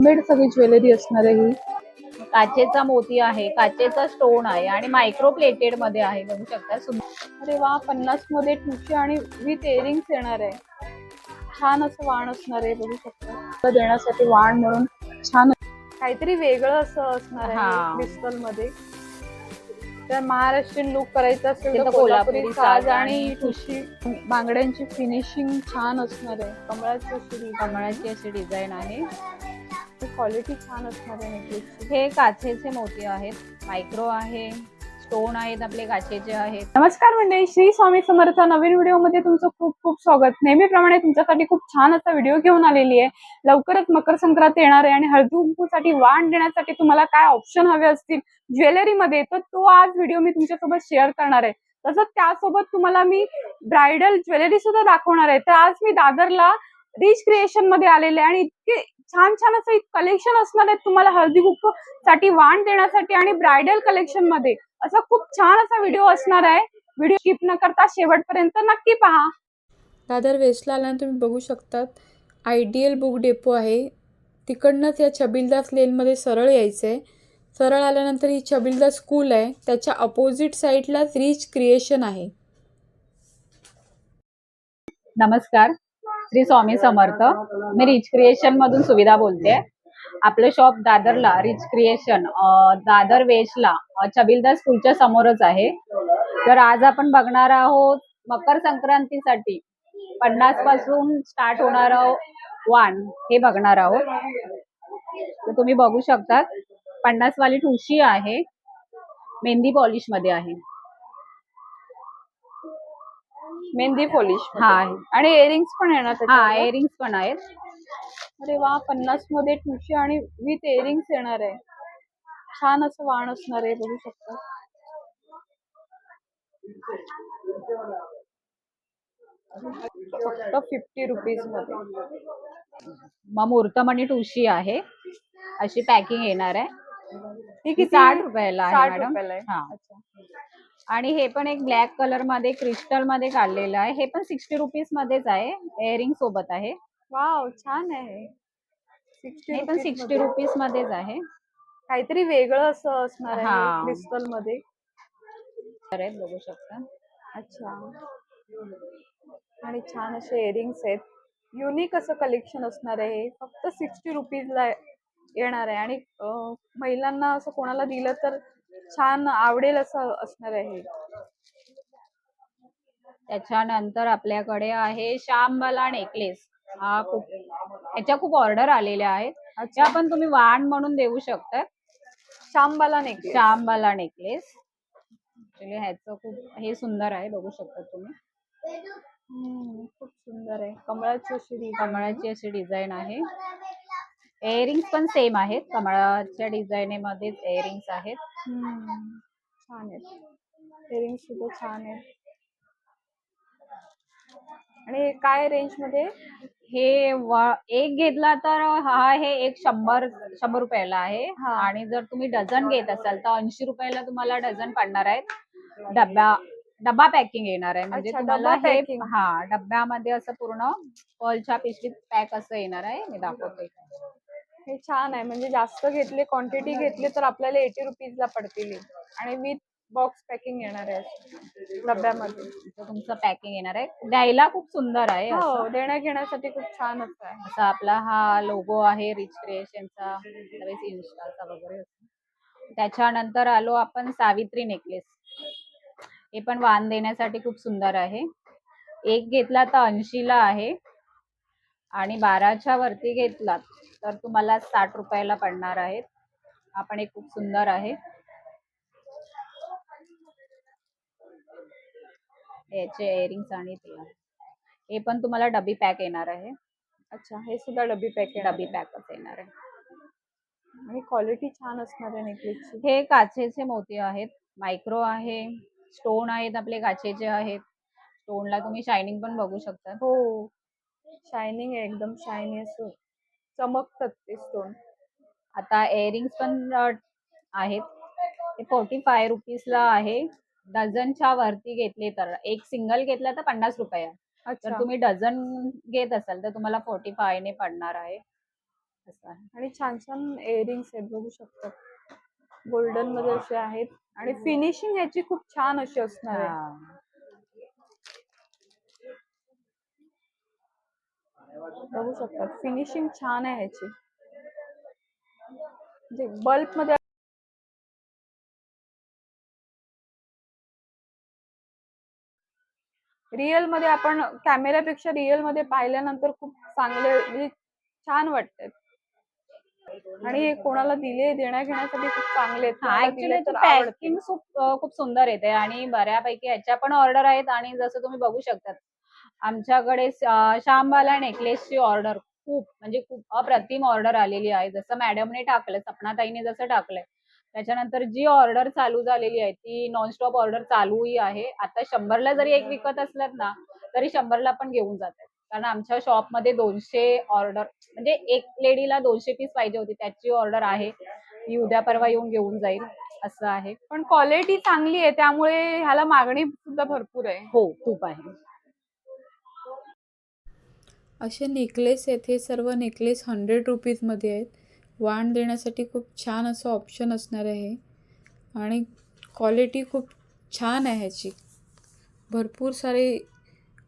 Made सगळी jewellery असणार आहे ही. काचेचा मोती आहे काचेचा स्टोन आहे आणि मायक्रो प्लेटेडमध्ये आहे बघू शकता सुंदर अरे वा पन्नासमध्ये ठुशी आणि विथ इयरिंग्स येणार आहे. छान असं वाण असणार आहे बघू शकता. देण्यासाठी वाण म्हणून छान काहीतरी वेगळं असं असणार. आहे क्रिस्टलमध्ये. तर महाराष्ट्रीयन लुक करायचा असेल तर कोल्हापुरी साज आणि ठुशी बांगड्यांची फिनिशिंग छान असणार आहे. कमळाची अशी कमळाची अशी डिझाईन आहे. क्वालिटी छान असणार आहे नेकलेसची हे काचेचे मोती आहेत मायक्रो आहे स्टोन आहेत आपले काचेचे आहेत. नमस्कार मंडळी श्री स्वामी समर्थ नवीन व्हिडिओमध्ये तुमचं खूप खूप स्वागत. नेहमीप्रमाणे तुमच्यासाठी खूप छान असा व्हिडिओ घेऊन आलेली आहे. लवकरच मकर संक्रांत येणार आहे आणि हळदी कुंकूसाठी वाण देण्यासाठी तुम्हाला काय ऑप्शन हवे असतील ज्वेलरीमध्ये तर तो आज व्हिडिओ मी तुमच्यासोबत शेअर करणार आहे. तसंच त्यासोबत तुम्हाला मी ब्रायडल ज्वेलरी सुद्धा दाखवणार आहे. तर आज मी दादरला रिच क्रिएशनमध्ये आलेले आहे आणि इतके छान छान असं कलेक्शन असणार आहे तुम्हाला हळदी कुंकू साठी वाण देण्यासाठी आणि ब्रायडल कलेक्शनमध्ये. असा खूप छान असा व्हिडिओ असणार आहे. व्हिडिओ स्किप न करता शेवटपर्यंत नक्की पहा. दादर वेस्टला आल्यानंतर तुम्ही बघू शकतात आयडियल बुक डेपो आहे. तिकडनंच या छबिलदास लेनमध्ये सरळ यायचं आहे सरळ आल्यानंतर ही छबिलदास स्कूल आहे. त्याच्या अपोजिट साईडलाच रिच क्रिएशन आहे. नमस्कार. श्री स्वामी समर्थ मी रिच क्रिएशन मधून सुविधा बोलते. आपलं शॉप दादरला रिच क्रिएशन. दादर वेशला अ, छबिलदास स्कूलच्या समोरच आहे. तर आज आपण बघणार आहोत मकर संक्रांतीसाठी. पन्नासपासून स्टार्ट होणार वाण. हे बघणार आहोत. तर तुम्ही बघू शकतात पन्नास वाली ठुशी आहे. मेहंदी पॉलिशमध्ये आहे. मेहंदी पॉलिश हा आहे आणि इयरिंग्स पण येणार हा. इयरिंग्स पण आहेत. अरे वा पन्नासमध्ये ठुशी आणि विथ इयरिंग्स येणार आहे. छान असं वाण असणार आहे बघू शकता. फक्त फिफ्टी रुपीजमध्ये. मग मुहूर्तमणी ठुशी आहे. अशी पॅकिंग येणार आहे. ही ही किती? साठ रुपयाला आहे मॅडम आणि हे पण एक ब्लॅक कलरमध्ये क्रिस्टलमध्ये काढलेलं आहे. हे पण सिक्स्टी रुपीज मध्येच आहे. इयरिंग सोबत आहे. वाव छान आहे. सिक्स्टी हे पण सिक्स्टी रुपीज मध्येच आहे. काहीतरी वेगळं असं असणार आहे. क्रिस्टलमध्ये. बघू शकता. अच्छा. आणि छान असे इयरिंग्स आहेत. युनिक असं कलेक्शन असणार आहे हे. फक्त सिक्स्टी रुपीजला येणार आहे. आणि महिलांना असं कोणाला दिलं तर छान आवडेल असं असणार आहे. त्याच्यानंतर आपल्याकडे आहे श्यामबाला नेकलेस हा खूप ह्याच्या खूप ऑर्डर आलेल्या आहेत. अच्छा. पण तुम्ही वाण म्हणून देऊ शकता शांबाला नेकलेस श्यामबाला नेकलेस ऍक्च्युली ह्याचं खूप हे सुंदर आहे बघू शकता तुम्ही. खूप सुंदर आहे. कमळाची अशी. कमळाची अशी डिझाईन आहे. इयरिंग्स पण सेम आहेत. कमळाच्या डिझाईनेमध्येच इयरिंग्स आहेत. छान आहेत. इयरिंग सुद्धा छान आहेत. आणि काय रेंजमध्ये? हे एक घेतला तर हा हे एक शंभर शंभर रुपयाला आहे. हा. आणि जर तुम्ही डझन घेत असाल तर ऐंशी रुपयाला तुम्हाला डझन पडणार आहेत. डब्या डब्बा पॅकिंग येणार आहे. म्हणजे तुम्हाला डब्बा हे. हा डब्यामध्ये असं पूर्ण पर्लच्या पिशवीत पॅक असं येणार आहे. मी दाखवते. हे छान आहे. म्हणजे जास्त घेतले क्वांटिटी घेतले तर आपल्याला एटी रुपीजला पडतील. आणि विथ बॉक्स पॅकिंग येणार आहे डब्यामध्ये. तुमचं पॅकिंग येणार आहे. द्यायला खूप सुंदर आहे. हो देण्या घेण्यासाठी खूप छान असं आहे. असा आपला हा लोगो आहे रिच क्रिएशनचा इन्स्टाचा वगैरे. त्याच्यानंतर आलो आपण सावित्री नेकलेस हे पण वाण देण्यासाठी खूप सुंदर आहे. एक घेतला तर ऐंशीला आहे. आणि बाराच्या वरती घेतलात. तर तुम्हाला साठ रुपयाला पडणार आहेत. हा पण एक खूप सुंदर आहे. याचे इयरिंग्स आणि ते. हे पण तुम्हाला डबी पॅक येणार आहे. अच्छा हे सुद्धा डबी पॅकेट डबी पॅकच येणार आहे. आणि क्वालिटी छान असणार आहे नेकलेसची हे काचेचे मोती आहेत. मायक्रो आहे. स्टोन आहेत आपले काचेचे आहेत. स्टोनला तुम्ही शायनिंग पण बघू शकता. हो. शायनिंग आहे एकदम शायनी असं चमकतात ते स्टोन आता इयरिंग्स पण आहेत. ते फोर्टी फाय रुपीजला आहे. डझनच्या वरती घेतले तर एक सिंगल घेतला तर पन्नास रुपये. जर तुम्ही डझन घेत असाल तर तुम्हाला फोर्टी फाय ने पडणार आहे. आणि छान छान इयरिंग्स आहेत बघू शकतात गोल्डनमध्ये असे आहेत. आणि फिनिशिंग ह्याची खूप छान अशी असणार आहे. बघू शकतात फिनिशिंग छान आहे ह्याची. म्हणजे बल्बमध्ये रिअलमध्ये आपण कॅमेऱ्यापेक्षा रिअलमध्ये पाहिल्यानंतर खूप चांगले म्हणजे छान वाटतात आणि कोणाला दिले देण्या घेण्यासाठी खूप चांगले. पॅकिंग खूप खूप सुंदर येते आणि बऱ्यापैकी ह्याच्या पण ऑर्डर आहेत आणि जसं तुम्ही बघू शकतात. आमच्याकडे अं, श्यामबाला नेकलेसची ऑर्डर खूप म्हणजे खूप अप्रतिम ऑर्डर आलेली आहे. जसं मॅडमने टाकलं सपनाताईने जसं टाकलंय. त्याच्यानंतर जी ऑर्डर चालू झालेली आहे ती नॉनस्टॉप ऑर्डर चालूही आहे. आता शंभरला जरी एक विकत असलात ना तरी शंभरला पण घेऊन जातात कारण आमच्या शॉपमध्ये दोनशे ऑर्डर म्हणजे एक लेडीला दोनशे पीस पाहिजे होती त्याची ऑर्डर आहे. मी उद्या परवा येऊन घेऊन जाईल असं आहे. पण क्वालिटी चांगली आहे त्यामुळे ह्याला मागणी सुद्धा भरपूर आहे. हो खूप आहे. असे नेकलेस आहेत. हे सर्व नेकलेस हंड्रेड रुपीजमध्ये आहेत. वाण देण्यासाठी खूप छान असं ऑप्शन असणार आहे. आणि क्वालिटी खूप छान आहे ह्याची. भरपूर सारे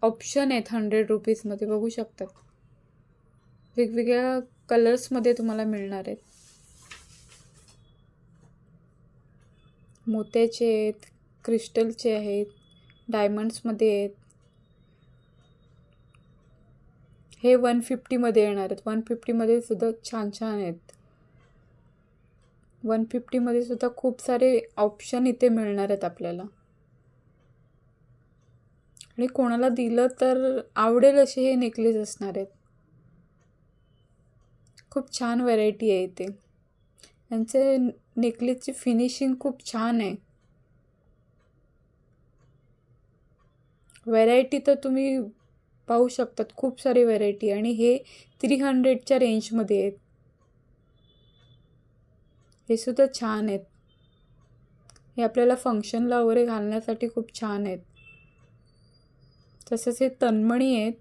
ऑप्शन आहेत हंड्रेड रुपीजमध्ये बघू शकतात वेगवेगळ्या कलर्समध्ये तुम्हाला मिळणार आहेत. मोत्याचे आहेत क्रिस्टलचे आहेत डायमंड्समध्ये आहेत. हे वन फिफ्टीमध्ये येणार आहेत. वन फिफ्टीमध्ये सुद्धा छान छान आहेत. वन फिफ्टीमध्ये सुद्धा खूप सारे ऑप्शन इथे मिळणार आहेत आपल्याला. आणि कोणाला दिलं तर आवडेल असे हे नेकलेस असणार आहेत. खूप छान व्हरायटी आहे इथे. यांचे नेकलेसची फिनिशिंग खूप छान आहे. व्हरायटी तर तुम्ही पाहू शकतात. खूप सारी व्हरायटी आणि हे थ्री हंड्रेडच्या रेंजमध्ये आहेत. हे सुद्धा छान आहेत. हे आपल्याला फंक्शनला वगैरे घालण्यासाठी खूप छान आहेत. तसेच हे तन्मणी आहेत.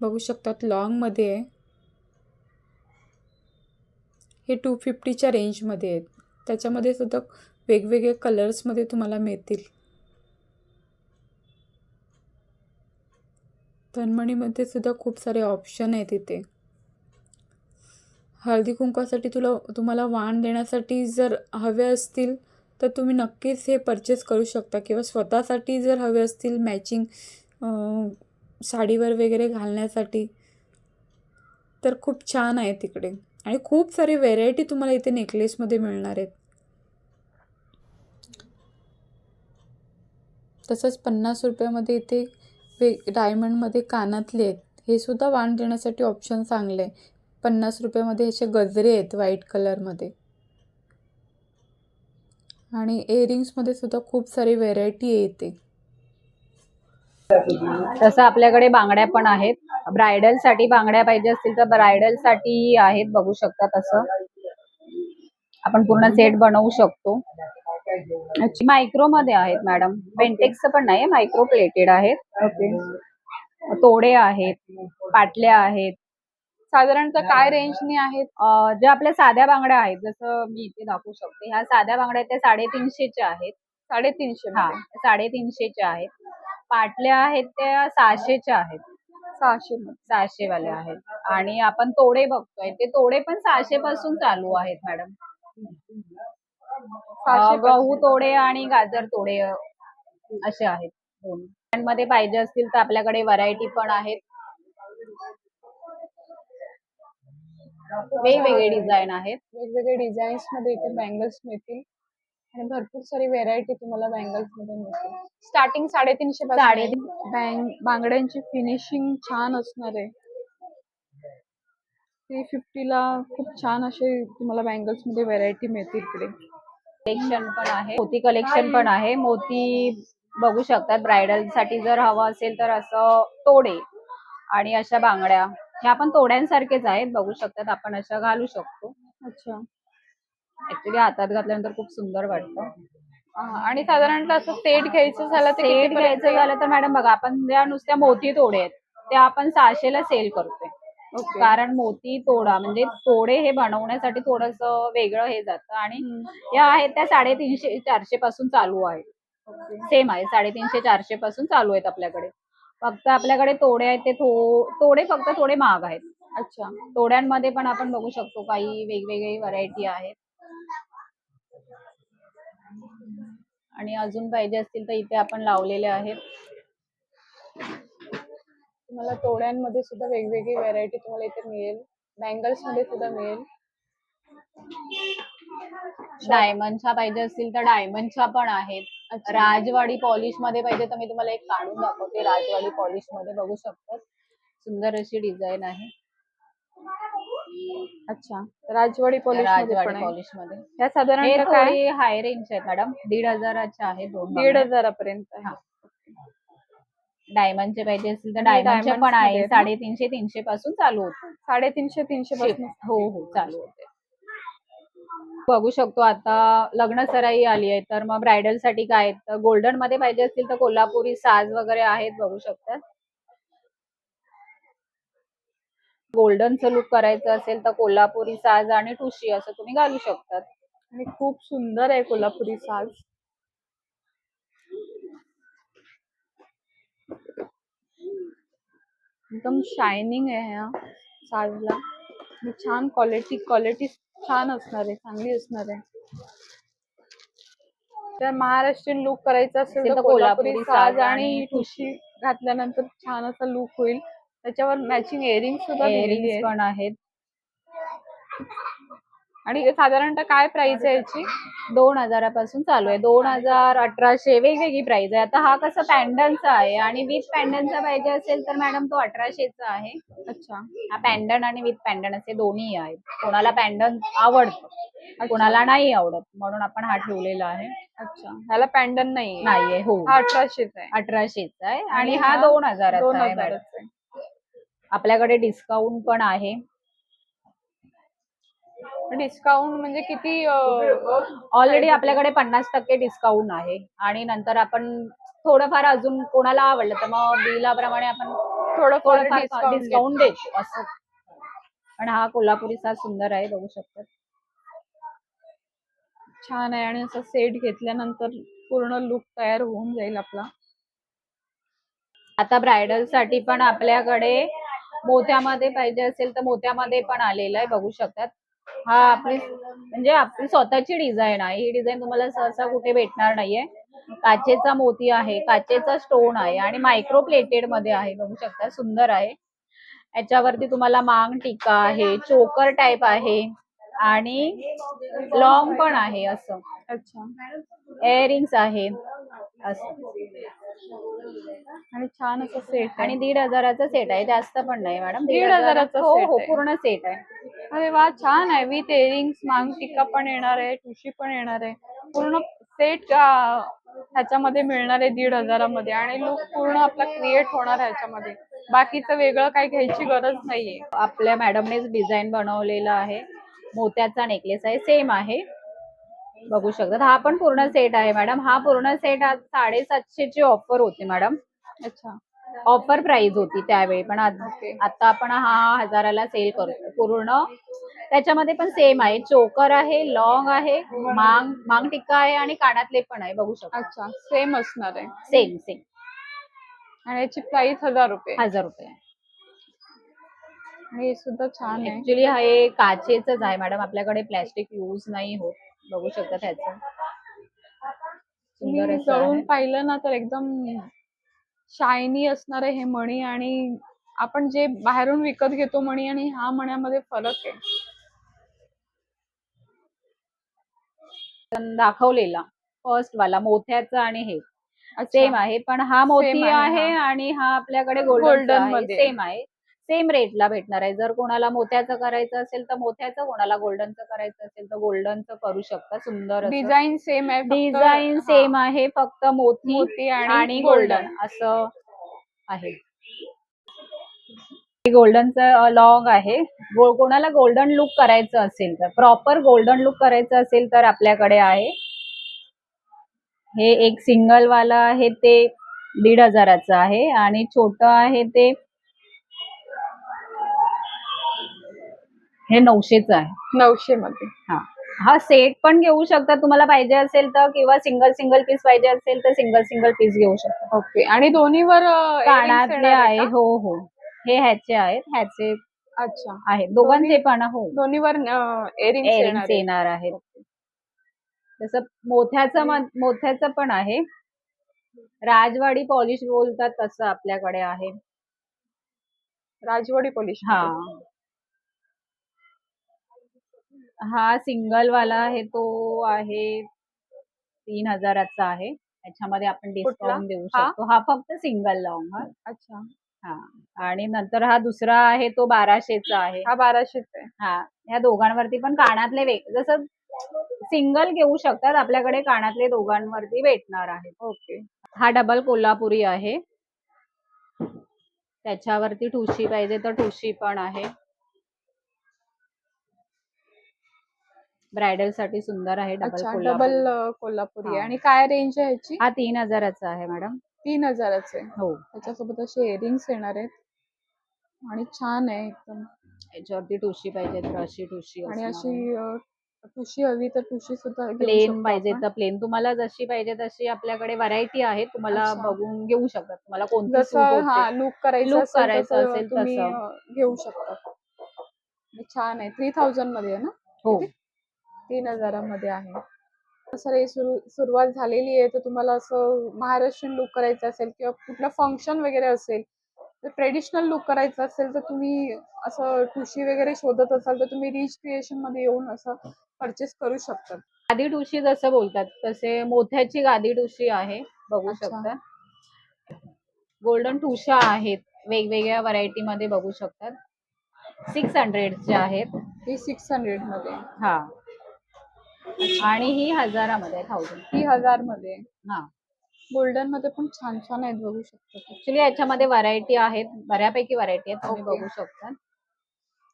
बघू शकतात लॉंगमध्ये आहे. हे टू फिफ्टीच्या रेंजमध्ये आहेत. त्याच्यामध्ये सुद्धा वेगवेगळे कलर्समध्ये तुम्हाला मिळतील. धनमणीमध्ये सुद्धा खूप सारे ऑप्शन आहेत इथे. हळदी कुंकवासाठी तुला तुम्हाला वाण देण्यासाठी जर हवे असतील तर तुम्ही नक्कीच हे परचेस करू शकता. किंवा स्वतःसाठी जर हवे असतील मॅचिंग साडीवर वगैरे घालण्यासाठी तर खूप छान आहे तिकडे. आणि खूप सारी व्हेरायटी तुम्हाला इथे नेकलेसमध्ये मिळणार आहेत. तसंच पन्नास रुपयामध्ये इथे वे डायमंडमध्ये कानातले आहेत. हे सुद्धा वाण देण्यासाठी ऑप्शन चांगले आहे. पन्नास रुपयामध्ये ह्याचे गजरे आहेत व्हाईट कलरमध्ये आणि इयरिंग्समध्ये सुद्धा खूप सारी व्हेरायटी येते. तसं आपल्याकडे बांगड्या पण आहेत. ब्रायडलसाठी बांगड्या पाहिजे असतील तर ब्रायडलसाठी आहेत बघू शकता तसं. आपण पूर्ण सेट बनवू शकतो. मायक्रो मध्ये आहेत मॅडम. पेंटेक्स पण नाही मायक्रो प्लेटेड आहेत. ओके. तोडे आहेत पाटल्या आहेत. साधारणतः काय रेंजनी आहेत? अं, ज्या आपल्या साध्या बांगड्या आहेत जसं मी इथे दाखवू शकते. ह्या साध्या बांगड्या त्या साडेतीनशेच्या आहेत. साडेतीनशे हा. साडेतीनशेच्या आहेत. पाटल्या आहेत त्या सहाशेच्या आहेत. सहाशे. मध्ये सहाशे वाले आहेत. आणि आपण तोडे बघतोय. ते तोडे पण सहाशे पासून चालू आहेत मॅडम. अं, गहू तोडे आणि गाजर तोडे अं, असे आहेत दोन. मध्ये पाहिजे असतील तर आपल्याकडे व्हरायटी पण आहेत. वेगवेगळे डिझाईन आहेत. वेगवेगळे डिझाईन्समध्ये इथे बँगल्स मिळतील. आणि भरपूर सारी व्हेरायटी तुम्हाला बँगल्समध्ये मिळतील. स्टार्टिंग साडेतीनशे. साडेतीन- बँग बांगड्यांची फिनिशिंग छान असणार आहे. थ्री फिफ्टीला खूप छान असे तुम्हाला बँगल्समध्ये व्हेरायटी मिळतील इकडे. कलेक्शन पण आहे. मोती कलेक्शन पण आहे. मोती बघू शकतात. ब्रायडलसाठी जर हवं असेल तर असं तोडे आणि अशा बांगड्या. ह्या पण तोड्यांसारखेच आहेत. बघू शकतात. आपण अशा घालू शकतो. अच्छा. ऍक्च्युली हातात घातल्यानंतर खूप सुंदर वाटतं. आणि साधारणतः असं सेट घ्यायचं झालं तर सेट घ्यायचं झालं तर मॅडम बघा आपण ज्या नुसत्या मोती तोडे आहेत त्या आपण सहाशेला सेल करतोय. कारण मोती तोडा म्हणजे तोडे हे बनवण्यासाठी थोडस वेगळं हे जातं आणि या आहेत त्या साडेतीनशे चारशे पासून चालू आहेत. सेम आहे साडेतीनशे चारशे पासून चालू आहेत आपल्याकडे. फक्त आपल्याकडे तोडे आहेत ते थो- तोडे फक्त थोडे महाग आहेत. अच्छा. तोड्यांमध्ये पण आपण बघू शकतो काही वेगवेगळी व्हरायटी आहेत. आणि अजून पाहिजे असतील तर इथे आपण लावलेले आहेत. तुम्हाला तोड्यांमध्ये सुद्धा वेगवेगळी व्हरायटी तुम्हाला इथे मिळेल. बँगल्समध्ये सुद्धा मिळेल. डायमंडच्या पाहिजे असतील तर डायमंडच्या पण आहेत. राजवाडी पॉलिशमध्ये पाहिजे तर मी तुम्हाला एक काढून दाखवते. राजवाडी पॉलिशमध्ये बघू शकतात. सुंदर अशी डिझाईन आहे. अच्छा. राजवाडी पॉलिश राजवाडी पॉलिशमध्ये. हे साधारण हाय रेंज आहेत मॅडम दीड हजाराच्या आहेत दीड. हजारापर्यंत. डायमंडचे पाहिजे असतील तर डायमंडचे diamonds पण आहे मध्ये ना? साडेतीनशे तीनशे पासून चालू होते. साडेतीनशे तीनशे पासून हो हो चालू होते. बघू शकतो आता लग्न सराई आली आहे तर मग ब्रायडलसाठी काय आहेत? तर गोल्डनमध्ये पाहिजे असतील तर कोल्हापुरी साज वगैरे आहेत बघू शकतात. गोल्डनचं लुक करायचं असेल तर कोल्हापुरी साज आणि ठुशी असं तुम्ही घालू शकतात. आणि खूप सुंदर आहे कोल्हापुरी साज. एकदम शायनिंग आहे ह्या साजला आणि छान क्वालिटी क्वालिटी छान असणार आहे चांगली असणार आहे. तर महाराष्ट्रीयन लुक करायचा असेल तर कोल्हापुरी साज आणि ठुशी घातल्यानंतर छान असा लुक होईल. त्याच्यावर मॅचिंग इयरिंग सुद्धा आहे पण आहेत. आणि साधारणतः काय प्राइस आहे याची? दोन हजारापासून चालू आहे. दोन हजार अठराशे वेगवेगळी प्राइस आहे. आता हा कसा पॅन्डनचा आहे आणि विथ पॅन्डनचा पाहिजे असेल तर मॅडम तो अठराशेचा आहे. अच्छा. हा पॅन्डन आणि विथ पॅन्डन असे दोन्ही आहेत. कोणाला पॅन्डन आवडतं कोणाला नाही आवडत म्हणून आपण हा ठेवलेला आहे. अच्छा. ह्याला पॅन्डन नाही नाहीये हो. हा अठराशेचा आहे. अठराशेचा आहे. आणि हा दोन आहे हजाराचा आहे. आपल्याकडे डिस्काउंट पण आहे. डिस्काउंट म्हणजे किती ऑलरेडी आपल्याकडे पन्नास टक्के डिस्काउंट आहे. आणि नंतर आपण थोडंफार अजून कोणाला आवडलं तर मग बिलाप्रमाणे आपण थोडंफार डिस्काउंट देतो. असं. आणि हा कोल्हापुरी साज सुंदर आहे बघू शकतात छान आहे. आणि असं सेट घेतल्यानंतर पूर्ण लुक तयार होऊन जाईल आपला. आता ब्रायडलसाठी पण आपल्याकडे मोत्यामध्ये पाहिजे असेल तर मोत्यामध्ये पण आलेलं आहे बघू शकतात. हा आपली म्हणजे आपली स्वतःची डिझाईन आहे. ही डिझाईन तुम्हाला सहसा कुठे भेटणार नाहीये. काचेचा मोती आहे काचेचा स्टोन आहे आणि मायक्रो प्लेटेडमध्ये आहे. बघू शकता सुंदर आहे. याच्यावरती तुम्हाला मांग टिका आहे चोकर टाईप आहे आणि लॉंग पण आहे असं. अच्छा. इयरिंग्स आहे. असं. आणि छान असं सेट आणि दीड हजाराचा सेट आहे. जास्त पण नाही मॅडम. दीड हजाराचा हो हो. पूर्ण सेट आहे. अरे वा छान आहे. विथ इयरिंग्स मांग टिक्का पण येणार आहे. ठुशी पण येणार आहे. पूर्ण सेट ह्याच्यामध्ये मिळणार आहे दीड हजारामध्ये. आणि लुक पूर्ण आपला क्रिएट होणार आहे ह्याच्यामध्ये. बाकीचं वेगळं काही घ्यायची गरज नाहीये. आपल्या मॅडमनेच डिझाईन बनवलेला आहे. मोत्याचा नेकलेस आहे. सेम आहे. बघू शकतात. हा पण पूर्ण सेट आहे मॅडम हा पूर्ण सेट आज साडेसातशे ची ऑफर होती मॅडम अच्छा. ऑफर प्राइस होती त्यावेळी. पण. आता आपण हा हजाराला सेल करतो पूर्ण त्याच्यामध्ये पण सेम आहे. चोकर आहे लॉंग आहे मांग मांग टिक्का आहे आणि कानातले पण आहे. बघू शकता. अच्छा. सेम असणार आहे. सेम सेम आणि याची प्राइस हजार रुपये. हजार रुपये. हे सुद्धा छान आहे. ऍक्च्युली हे काचेच आहे मॅडम आपल्याकडे प्लॅस्टिक यूज नाही होत. बघू शकता त्याचं सुंदर आहे. पाहिलं ना तर एकदम शायनी असणार हे मणी आणि आपण जे बाहेरून विकत घेतो मणी आणि ह्या मण्यामध्ये फरक आहे दाखवलेला फर्स्ट वाला मोत्याचा आणि हे. सेम आहे पण हा मोती आहे, हा. आणि हा आपल्याकडे गोल्डनमध्ये. सेम आहे सेम रेटला भेटणार आहे. जर कोणाला मोत्याचं करायचं असेल तर मोत्याचं कोणाला गोल्डनचं करायचं असेल तर गोल्डनचं करू शकता. सुंदर डिझाईन सेम आहे डिझाईन. सेम आहे फक्त मोती मोती आणि. गोल्डन. असं आहे. गोल्डनचं लॉंग आहे. गो- कोणाला गोल्डन लुक करायचं असेल तर प्रॉपर गोल्डन लुक करायचं असेल तर आपल्याकडे आहे. हे एक सिंगल वाला आहे ते दीड हजाराचं आहे. आणि छोटं आहे ते हे नऊशेच आहे. नऊशे मध्ये हा. हा सेट पण घेऊ शकता. तुम्हाला पाहिजे असेल तर किंवा सिंगल सिंगल पीस पाहिजे असेल तर सिंगल सिंगल पीस घेऊ शकता. ओके. आणि दोन्हीवर कानातले आहे? हो हो. हे ह्याचे आहेत. ह्याचे अच्छा. आहेत. दोघांचे पण हो. दोन्हीवर एरिंग एअरिंग्स येणार आहेत. जसं मोत्याचं मन- मोत्याचं पण आहे. राजवाडी पॉलिश बोलतात तसं आपल्याकडे आहे. राजवाडी पॉलिश हा. हा सिंगल वाला आहे तो आहे तीन हजाराचा आहे. त्याच्यामध्ये आपण डिस्काउंट देऊ हा? शकतो. हा फक्त सिंगल लॉंग अच्छा. हा. आणि नंतर हा दुसरा आहे तो बाराशेचा आहे. हा बाराशेच आहे. हा. ह्या दोघांवरती पण कानातले वेग जसं सिंगल घेऊ शकतात आपल्याकडे कानातले दोघांवरती भेटणार आहेत ओके. हा डबल कोल्हापुरी आहे. त्याच्यावरती ठुशी पाहिजे तर ठुशी पण आहे. ब्रायडलसाठी सुंदर आहे डबल अच्छा डबल कोल्हापुरी आहे हा. आणि काय रेंज आहे ह्याची? हा तीन हजाराचा आहे मॅडम. तीन हजाराचे. हो. त्याच्यासोबत असे इयरिंग्स येणार आहेत. आणि छान आहे एकदम. याच्यावरती ठुशी पाहिजे तर अशी ठुशी आणि अशी अं, ठुशी हवी तर ठुशी सुद्धा घेऊ प्लेन शकतो पाहिजे आपण. तर प्लेन. तुम्हाला जशी पाहिजे तशी आपल्याकडे व्हरायटी आहे. तुम्हाला अच्छा. बघून घेऊ शकतात तुम्हाला कोणती suit जसं होते. हा लुक करायचं Look असेल करायचं तसं असेल तुम्ही तसं. अं, घेऊ शकता. आणि छान आहे. थ्री थाउजंडमध्ये आहे ना? हो. तीन हजारामध्ये आहे. सर हे सुरू सुरुवात झालेली आहे तर तुम्हाला असं महाराष्ट्रीयन लुक करायचं असेल किंवा कुठलं फंक्शन वगैरे असेल तर ट्रेडिशनल लुक करायचं असेल तर तुम्ही असं ठुशी वगैरे शोधत असाल तर तुम्ही रिच क्रिएशनमध्ये येऊन असं परचेस करू शकता. गादी टुशी जसं बोलतात तसे मोत्याची गादी टुशी आहे बघू अच्छा. शकता. गोल्डन टुशा आहेत वेगवेगळ्या व्हरायटी मध्ये बघू शकतात. सिक्स हंड्रेडचे आहेत. ही सिक्स हंड्रेडमध्ये. हा. आणि ही हजारामध्ये थाउजंड ही हजारमध्ये हा. गोल्डनमध्ये पण छान छान आहेत बघू शकता ऍक्च्युली याच्यामध्ये व्हरायटी आहेत बऱ्यापैकी व्हरायटी आहेत तुम्ही Okay. बघू शकता.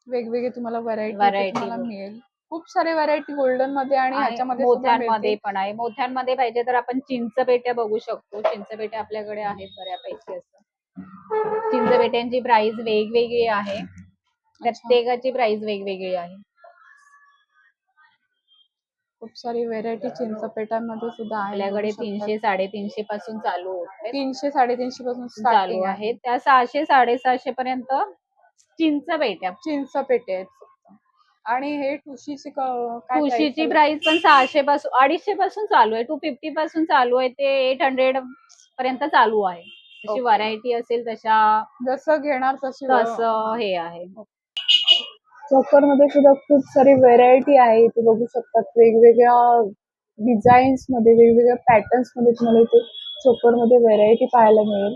वेगवेगळे तुम्हाला व्हरायटी तुम्हाला बघ. मिळेल. खूप सारे व्हरायटी गोल्डनमध्ये आणि आहे. ह्याच्यामध्ये सुद्धा मोत्यांमध्ये मिळतील. पण आहे. मोत्यांमध्ये पाहिजे तर आपण चिंचपेट्या बघू शकतो. चिंचपेट्या आपल्याकडे आहेत बऱ्यापैकी असं. चिंचपेट्यांची प्राइस वेगवेगळी आहे. प्रत्येकाची प्राइस वेगवेगळी आहे. खूप सारी व्हेरायटी चिंचपेटांमध्ये सुद्धा आहे. आपल्याकडे. तीनशे साडेतीनशे पासून चालू होते. तीनशे साडेतीनशे पासून चालू आहे. त्या सहाशे साडेसहाशे पर्यंत चिंचपेट्या चिंचपेटे आहेत फक्त. आणि हे ठुशीची क- काय price तुळशीची आहे? प्राइस पण सहाशे पासून अडीचशे पासून चालू आहे. टू फिफ्टी पासून चालू आहे. ते एट हंड्रेड पर्यंत चालू आहे. जशी Okay. व्हरायटी असेल तशा जसं घेणार तशी तसं हे आहे. चोकरमध्ये सुद्धा खूप सारी व्हेरायटी आहे. इथे बघू शकतात वेगवेगळ्या डिझाईन्समध्ये वेगवेगळ्या पॅटर्न्समध्ये तुम्हाला इथे चोकरमध्ये व्हेरायटी पाहायला मिळेल.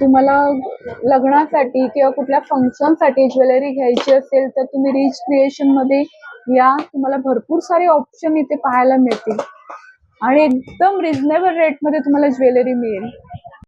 तुम्हाला लग्नासाठी किंवा कुठल्या फंक्शनसाठी ज्वेलरी घ्यायची असेल तर तुम्ही रिच क्रिएशनमध्ये या तुम्हाला भरपूर सारे ऑप्शन इथे पाहायला मिळतील. आणि एकदम रिझनेबल रेटमध्ये तुम्हाला ज्वेलरी मिळेल.